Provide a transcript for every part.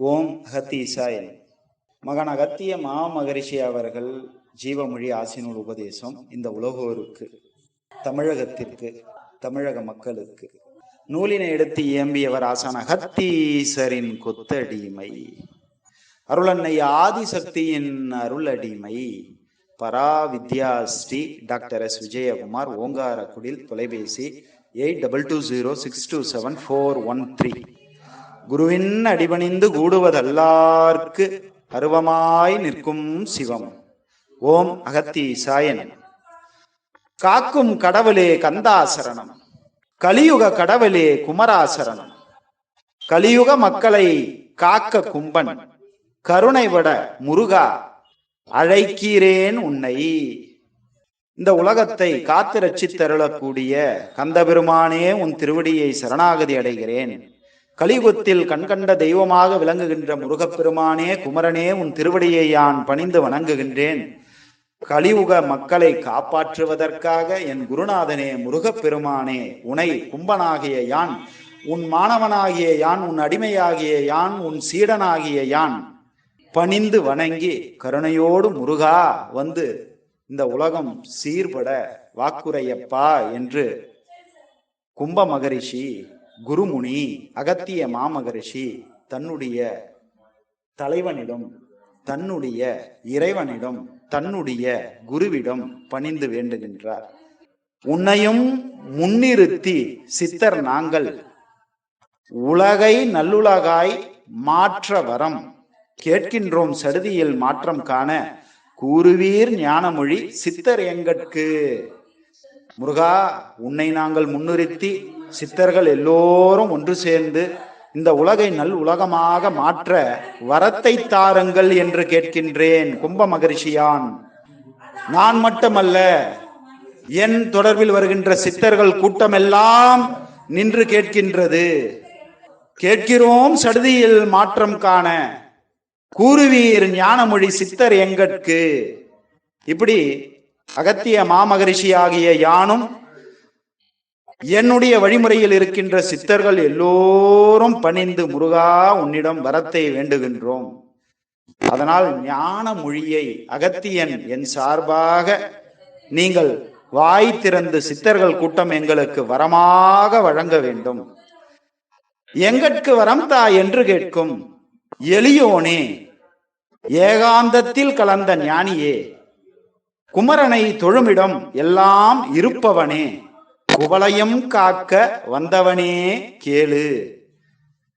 ஓம் அகத்தீசாய் மகன் அகத்திய மாமகரிஷி அவர்கள் ஜீவமொழி ஆசினூல் உபதேசம் இந்த உலகோருக்கு தமிழகத்திற்கு தமிழக மக்களுக்கு. நூலினை எடுத்து இயம்பியவர் ஆசான் அகத்தீசரின் கொத்தடிமை. அருளன்னை ஆதிசக்தியின் அருளடிமை. பரா வித்யா ஸ்ரீ டாக்டர் எஸ். விஜயகுமார் ஓங்காரக்குடில் தொலைபேசி eight double two zero six two seven four one three. குருவின் அடிபணிந்து கூடுவதல்லார்க்கு அருவமாய் நிற்கும் சிவம். ஓம் அகத்தி சாயன் காக்கும் கடவுளே கந்தாசரணம். கலியுக கடவுளே குமராசரணம். கலியுக மக்களை காக்க கும்பன். கருணை விட முருகா அழைக்கிறேன் உன்னை. இந்த உலகத்தை காத்து ரட்சித்தருளக்கூடிய கந்தபெருமானே உன் திருவடியை சரணாகதி அடைகிறேன். கலியுகத்தில் கண்கண்ட தெய்வமாக விளங்குகின்ற முருகப்பெருமானே குமரனே உன் திருவடியை யான் பணிந்து வணங்குகின்றேன். கலியுக மக்களை காப்பாற்றுவதற்காக என் குருநாதனே முருகப்பெருமானே உனை கும்பனாகிய யான் உன் மாணவனாகிய யான் உன் அடிமையாகிய யான் உன் சீடனாகிய யான் பணிந்து வணங்கி கருணையோடு முருகா வந்து இந்த உலகம் சீர்பட வாக்குரையப்பா என்று கும்ப மகரிஷி குருமுனி அகத்திய மாமகரிஷி தன்னுடைய தலைவனிடம் தன்னுடைய இறைவனிடம் தன்னுடைய குருவிடம் பணிந்து வேண்டுகின்றார். உன்னையும் முன்னிறுத்தி சித்தர் நாங்கள் உலகை நல்லுலகாய் மாற்ற வரம் கேட்கின்றோம் சடுதியில் மாற்றம் காண கூறுவீர் ஞானமொழி சித்தர் எங்கட்கு? முருகா உன்னை நாங்கள் முன்னிறுத்தி சித்தர்கள் எல்லோரும் ஒன்று சேர்ந்து இந்த உலகை நல் உலகமாக மாற்ற வரத்தை தாருங்கள் என்று கேட்கின்றேன் கும்ப மகரிஷியான். நான் மட்டுமல்ல என் தொடர்பில் வருகின்ற சித்தர்கள் கூட்டமெல்லாம் நின்று கேட்கின்றது. கேட்கிறோம் சடுதியில் மாற்றம் காண. கூறுவீர் ஞானமொழி சித்தர் எங்கட்கு? இப்படி அகத்திய மாமகரிஷி ஆகிய யானும் என்னுடைய வழிமுறையில் இருக்கின்ற சித்தர்கள் எல்லோரும் பணிந்து முருகா உன்னிடம் வரத்தை வேண்டுகின்றோம். அதனால் ஞான மொழியை அகத்தியன் என் சார்பாக நீங்கள் வாய் திறந்து சித்தர்கள் கூட்டம் எங்களுக்கு வரமாக வழங்க வேண்டும். எங்கட்கு வரம் தா என்று கேட்கும். எளியோனே ஏகாந்தத்தில் கலந்த ஞானியே குமரனை தொழுமிடம் எல்லாம் இருப்பவனே குவளையும் காக்க வந்தவனே கேளு.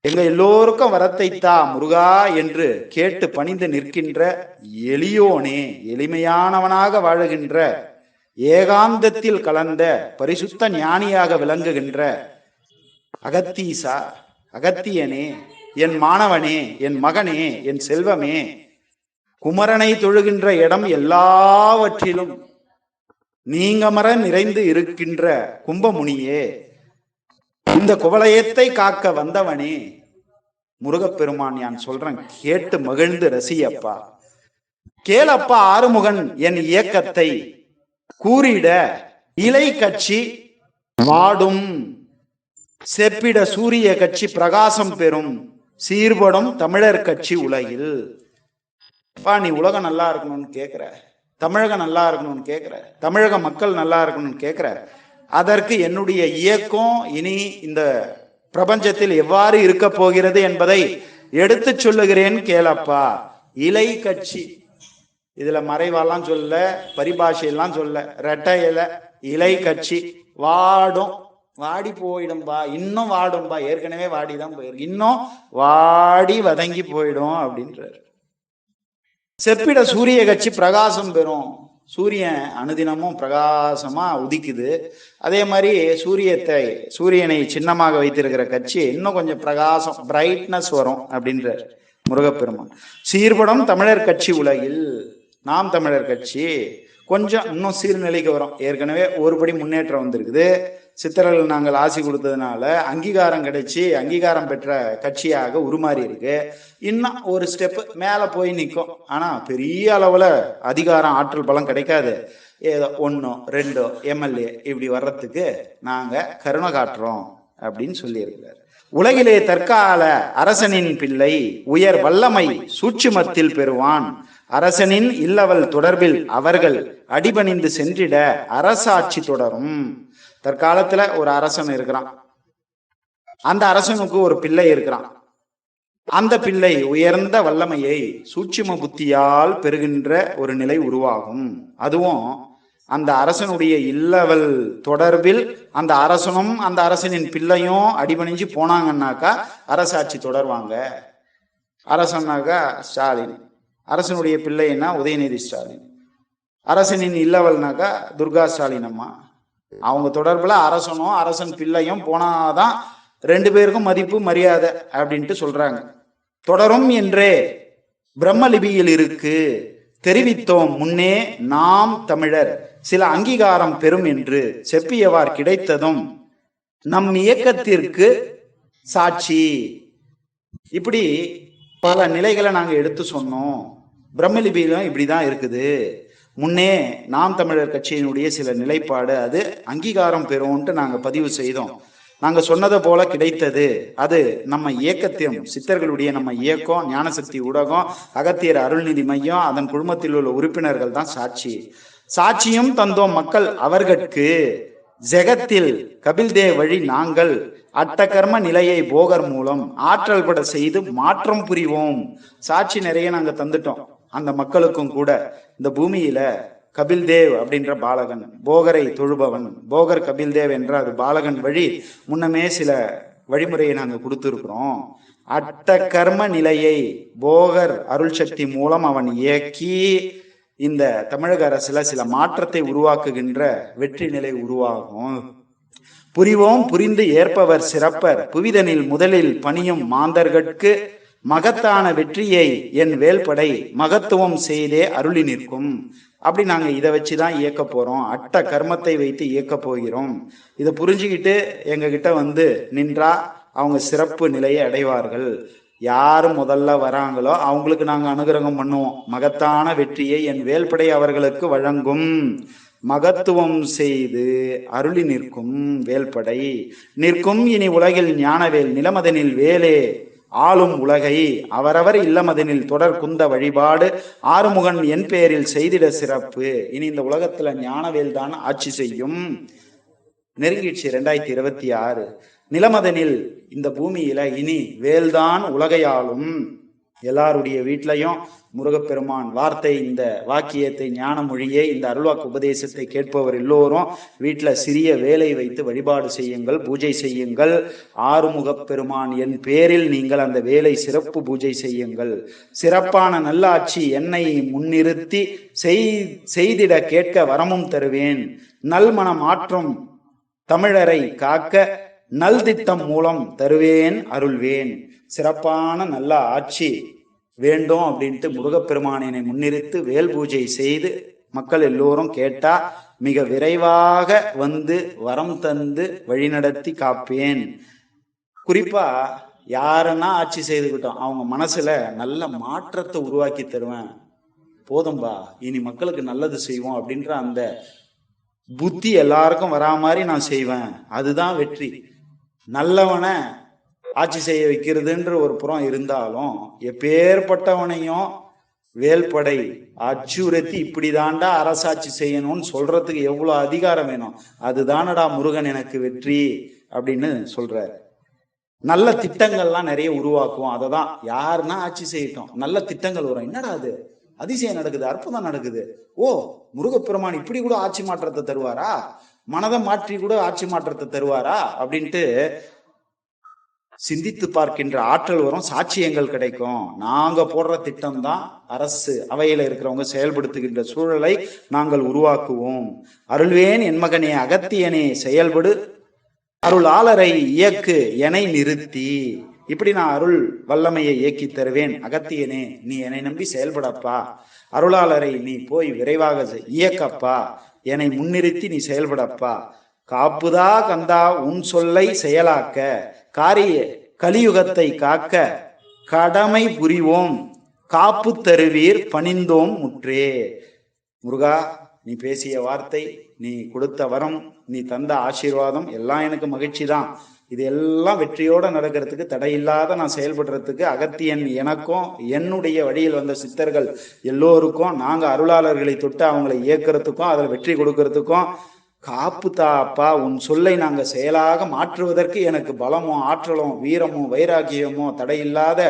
எங்க எல்லோருக்கும் வரத்தை தா முருகா என்று கேட்டு பணிந்து நிற்கின்ற எளியோனே எளிமையானவனாக வாழுகின்ற ஏகாந்தத்தில் கலந்த பரிசுத்த ஞானியாக விளங்குகின்ற அகத்தீசா அகத்தியனே என் மாணவனே என் மகனே என் செல்வமே குமரனை தொழுகின்ற இடம் எல்லாவற்றிலும் நீங்கமர நிறைந்து இருக்கின்ற கும்பமுனியே. இந்த குவலயத்தை காக்க வந்தவனே. முருகப்பெருமான் யான் சொல்றேன் கேட்டு மகிழ்ந்து ரசியப்பா. கேளப்பா ஆறுமுகன் என் இயக்கத்தை. கூறிட இலை கட்சி வாடும். செப்பிட சூரிய கட்சி பிரகாசம் பெறும். சீர்படும் தமிழர் கட்சி உலகில். அப்பா நீ உலகம் நல்லா இருக்கணும்னு கேட்குற தமிழகம் நல்லா இருக்கணும்னு கேட்குற தமிழக மக்கள் நல்லா இருக்கணும்னு கேட்குற அதற்கு என்னுடைய இயக்கம் இனி இந்த பிரபஞ்சத்தில் எவ்வாறு இருக்க போகிறது என்பதை எடுத்துச் சொல்லுகிறேன் கேளப்பா. இலை கட்சி. இதுல மறைவாலாம் சொல்ல பரிபாஷையெல்லாம் சொல்ல ரெட்டை இலை இலை கட்சி. வாடும். வாடி போயிடும்பா. இன்னும் வாடும்பா. ஏற்கனவே வாடி தான் போயிருக்கு. இன்னும் வாடி வதங்கி போயிடும் அப்படின்றாரு. செப்பிட சூரிய கட்சி பிரகாசம் பெறும். சூரியன் அனுதினமும் பிரகாசமா உதிக்குது. அதே மாதிரி சூரியத்தை சூரியனை சின்னமாக வைத்திருக்கிற கட்சி இன்னும் கொஞ்சம் பிரகாசம் பிரைட்னஸ் வரும் அப்படின்றார் முருகப்பெருமான். சீர்படம் தமிழர் கட்சி உலகில் நாம் தமிழர் கட்சி கொஞ்சம் இன்னும் சீர்நிலைக்கு வரும். ஏற்கனவே ஒருபடி முன்னேற்றம் வந்திருக்குது. சித்தர்கள் நாங்கள் ஆசி கொடுத்ததுனால அங்கீகாரம் கிடைச்சி அங்கீகாரம் பெற்ற கட்சியாக உருமாறி இருக்கு. இன்னும் ஒரு ஸ்டெப் மேல போய் நிற்கும் ஆனா பெரிய அளவுல அதிகாரம் ஆற்றல் பலம் கிடைக்காது. ஏதோ ஒன்னோ ரெண்டோ எம்எல்ஏ இப்படி வர்றதுக்கு நாங்க கருணை காட்டுறோம் அப்படின்னு சொல்லியிருக்கிறார். உலகிலே தற்கால அரசனின் பிள்ளை உயர் வல்லமை சூட்சுமத்தில் பெறுவான். அரசனின் இல்லவல் தொடர்பில் அவர்கள் அடிபணிந்து சென்றிட அரசாட்சி தொடரும். தற்காலத்துல ஒரு அரசன் இருக்கிறான். அந்த அரசனுக்கு ஒரு பிள்ளை இருக்கிறான். அந்த பிள்ளை உயர்ந்த வல்லமையை சூட்சும புத்தியால் பெறுகின்ற ஒரு நிலை உருவாகும். அதுவும் அந்த அரசனுடைய இல்லவல் தொடர்பில் அந்த அரசனும் அந்த அரசனின் பிள்ளையும் அடிபணிஞ்சு போனாங்கன்னாக்கா அரசாட்சி தொடர்வாங்க. அரசன்னாக்கா ஸ்டாலின். அரசனுடைய பிள்ளைன்னா உதயநிதி ஸ்டாலின். அரசனின் இல்லவல்னாக்கா துர்கா ஸ்டாலின் அம்மா. அவங்க தொடர்பில் அரசனும் அரசன் பிள்ளையும் போனாதான் ரெண்டு பேருக்கும் மதிப்பு மரியாதை அப்படின்ட்டு சொல்றாங்க. தொடரும் என்றே பிரம்மலிபியில் இருக்கு. தெரிவித்தோம் முன்னே நாம் தமிழர். சில அங்கீகாரம் பெறும் என்று செப்பியவார் கிடைத்ததும் நம் இயக்கத்திற்கு சாட்சி. இப்படி பல நிலைகளை நாங்கள் எடுத்து சொன்னோம். பிரம்மலிபியிலும் இப்படிதான் இருக்குது. முன்னே நாம் தமிழர் கட்சியினுடைய சில நிலைப்பாடு அது அங்கீகாரம் பெறும்ன்ட்டு நாங்கள் பதிவு செய்தோம். நாங்கள் சொன்னதை போல கிடைத்தது. அது நம்ம இயக்கத்தையும் சித்தர்களுடைய நம்ம இயக்கம் ஞானசக்தி ஊடகம் அகத்தியர் அருள்நிதி மையம் அதன் குழுமத்தில் உள்ள உறுப்பினர்கள் தான் சாட்சி. சாட்சியும் தந்தோம் மக்கள் அவர்கட்கு. ஜெகத்தில் கபில்தேவ் வழி நாங்கள். அட்டகர்ம நிலையை போகர் மூலம் ஆற்றல் பட செய்து மாற்றம் புரிவோம். சாட்சி நிறைய நாங்க தந்துட்டோம். அந்த மக்களுக்கும் கூட இந்த பூமியில கபில்தேவ் அப்படின்ற பாலகன் போகரை தொழுபவன் போகர் கபில்தேவ் என்ற அது பாலகன் வழி முன்னமே சில வழிமுறையை நாங்கள் கொடுத்துருக்குறோம். அட்ட கர்ம நிலையை போகர் அருள் சக்தி மூலம் அவன் இயக்கி இந்த தமிழக அரசுல சில மாற்றத்தை உருவாக்குகின்ற வெற்றி நிலை உருவாகும். புரிவோம் புரிந்து ஏற்பவர் சிறப்பர். புவிதனில் முதலில் பணியும் மாந்தர்கட்கு. மகத்தான வெற்றியை என் வேல்படை மகத்துவம் செய்தே அருளி நிற்கும். அப்படி நாங்க இதை வச்சுதான் இயக்க போறோம். அட்ட கர்மத்தை வைத்து இயக்க போகிறோம். இதை புரிஞ்சுக்கிட்டு எங்க கிட்ட வந்து நின்றா அவங்க சிறப்பு நிலையை அடைவார்கள். யார் முதல்ல வராங்களோ அவங்களுக்கு நாங்க அனுகிரகம் பண்ணுவோம். மகத்தான வெற்றியை என் வேல்படை அவர்களுக்கு வழங்கும். மகத்துவம் செய்து அருளி நிற்கும் வேல்படை. நிற்கும் இனி உலகில் ஞானவேல் நிலமதனில் வேலே. ஆளும் உலகை அவரவர் இல்லமதனில் தொடர் குந்த வழிபாடு ஆறுமுகன் என் பெயரில் செய்திட சிறப்பு. இனி இந்த உலகத்துல ஞானவேல் தான் ஆட்சி செய்யும். நெருங்கிடுச்சு ரெண்டாயிரத்தி இருபத்தி ஆறு. நிலமதனில் இந்த பூமியில இனி வேல்தான் உலகையாளும். எல்லாருடைய வீட்லயும் முருகப்பெருமான் வார்த்தை இந்த வாக்கியத்தை ஞான மொழியை இந்த அருள்வாக்கு உபதேசத்தை கேட்பவர் எல்லோரும் வீட்டில் சிறிய வேலை வைத்து வழிபாடு செய்யுங்கள் பூஜை செய்யுங்கள். ஆறுமுகப்பெருமான் என் பேரில் நீங்கள் அந்த வேலை சிறப்பு பூஜை செய்யுங்கள். சிறப்பான நல்லாட்சி என்னை முன்னிறுத்தி செய்- செய்திட கேட்க வரமும் தருவேன். நல்மணம் ஆற்றும் தமிழரை காக்க நல்திட்டம் மூலம் தருவேன் அருள்வேன். சிறப்பான நல்ல ஆட்சி வேண்டும் அப்படின்ட்டு முருகப்பெருமானினை முன்னிறுத்து வேல் பூஜை செய்து மக்கள் எல்லோரும் கேட்டா மிக விரைவாக வந்து வரம் தந்து வழிநடத்தி காப்பேன். குறிப்பா யாருன்னா ஆட்சி செய்துக்கிட்டோம் அவங்க மனசுல நல்ல மாற்றத்தை உருவாக்கி தருவேன். போதும்பா இனி மக்களுக்கு நல்லது செய்வோம் அப்படின்ற அந்த புத்தி எல்லாருக்கும் வரா மாதிரி நான் செய்வேன். அதுதான் வெற்றி. நல்லவனை ஆட்சி செய்ய வைக்கிறதுன்ற ஒரு புறம் இருந்தாலும் எப்பேற்பட்டவனையும் வேல்படை அச்சுறுத்தி இப்படிதாண்டா அரசாட்சி செய்யணும்னு சொல்றதுக்கு எவ்வளவு அதிகாரம் வேணும்? அதுதானடா முருகன் எனக்கு வெற்றி அப்படின்னு சொல்றாரு. நல்ல திட்டங்கள்லாம் நிறைய உருவாக்குவோம். அதை தான் யாருன்னா ஆட்சி செய்யட்டும். நல்ல திட்டங்கள் வரும். என்னடா அது? அதிசயம் நடக்குது. அற்புதம் நடக்குது. ஓ முருகப்பெருமான் இப்படி கூட ஆட்சி மாற்றத்தை தருவாரா? மனதை மாற்றி கூட ஆட்சி மாற்றத்தை தருவாரா? அப்படின்ட்டு சிந்தித்து பார்க்கின்ற ஆற்றல் வரும் சாட்சியங்கள் கிடைக்கும். நாங்க போடுற திட்டம் தான் அரசு அவையில இருக்கிறவங்க செயல்படுத்துகின்ற சூழலை நாங்கள் உருவாக்குவோம். அருள்வேன் என் மகனே அகத்தியனே செயல்படு. அருளாளரை இயக்கு எனை நிறுத்தி. இப்படி நான் அருள் வல்லமையை இயக்கி தருவேன். அகத்தியனே நீ என்னை நம்பி செயல்படப்பா. அருளாளரை நீ போய் விரைவாக இயக்கப்பா. என்னை முன்னிறுத்தி நீ செயல்படப்பா. காப்புதா கந்தா உன் சொல்லை செயலாக்க. காரிய கலியுகத்தை காக்க கடமை புரிவோம். காப்பு தருவீர் பணிந்தோம் முற்றே. முருகா நீ பேசிய வார்த்தை நீ கொடுத்த வரம் நீ தந்த ஆசீர்வாதம் எல்லாம் எனக்கு மகிழ்ச்சி தான். இது எல்லாம் வெற்றியோட நடக்கிறதுக்கு தடையில்லாத நான் செயல்படுறதுக்கு அகத்தியன் எனக்கும் என்னுடைய வழியில் வந்த சித்தர்கள் எல்லோருக்கும் நாங்கள் அருளாளர்களை தொட்டு அவங்களை இயக்கிறதுக்கும் அதில் வெற்றி கொடுக்கறதுக்கும் காப்பு தாப்பா உன் சொல்லை நாங்க செயலாக மாற்றுவதற்கு எனக்கு பலமும் ஆற்றலும் வீரமும் வைராக்கியமோ தடையில்லாத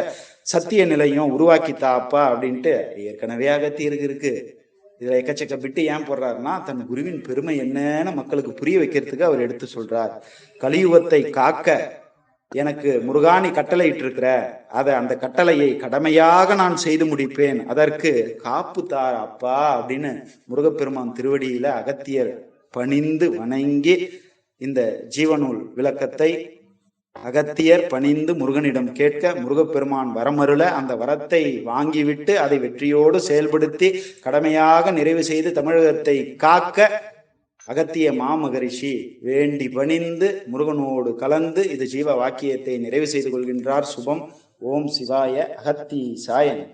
சத்திய நிலையும் உருவாக்கி தாப்பா அப்படின்ட்டு ஏற்கனவே அகத்தியருக்கு இருக்கு இதுல எக்கச்சக்க விட்டு ஏன் போடுறாருன்னா தன் குருவின் பெருமை என்னன்னு மக்களுக்கு புரிய வைக்கிறதுக்கு அவர் எடுத்து சொல்றார். கலியுகத்தை காக்க எனக்கு முருகாணி கட்டளையிட்டு இருக்கிற அதை அந்த கட்டளையை கடமையாக நான் செய்து முடிப்பேன் அதற்கு காப்பு தார் அப்பா அப்படின்னு முருகப்பெருமான் திருவடியில அகத்தியர் பணிந்து வணங்கி இந்த ஜீவநூல் விளக்கத்தை அகத்தியர் பணிந்து முருகனிடம் கேட்க முருகப்பெருமான் வரமருள அந்த வரத்தை வாங்கிவிட்டு அதை வெற்றியோடு செயல்படுத்தி கடமையாக நிறைவு செய்து தமிழகத்தை காக்க அகத்திய மாமகரிஷி வேண்டி பணிந்து முருகனோடு கலந்து இது ஜீவ வாக்கியத்தை நிறைவு செய்து கொள்கின்றார். சுபம். ஓம் சிவாய அகத்தி சாயன்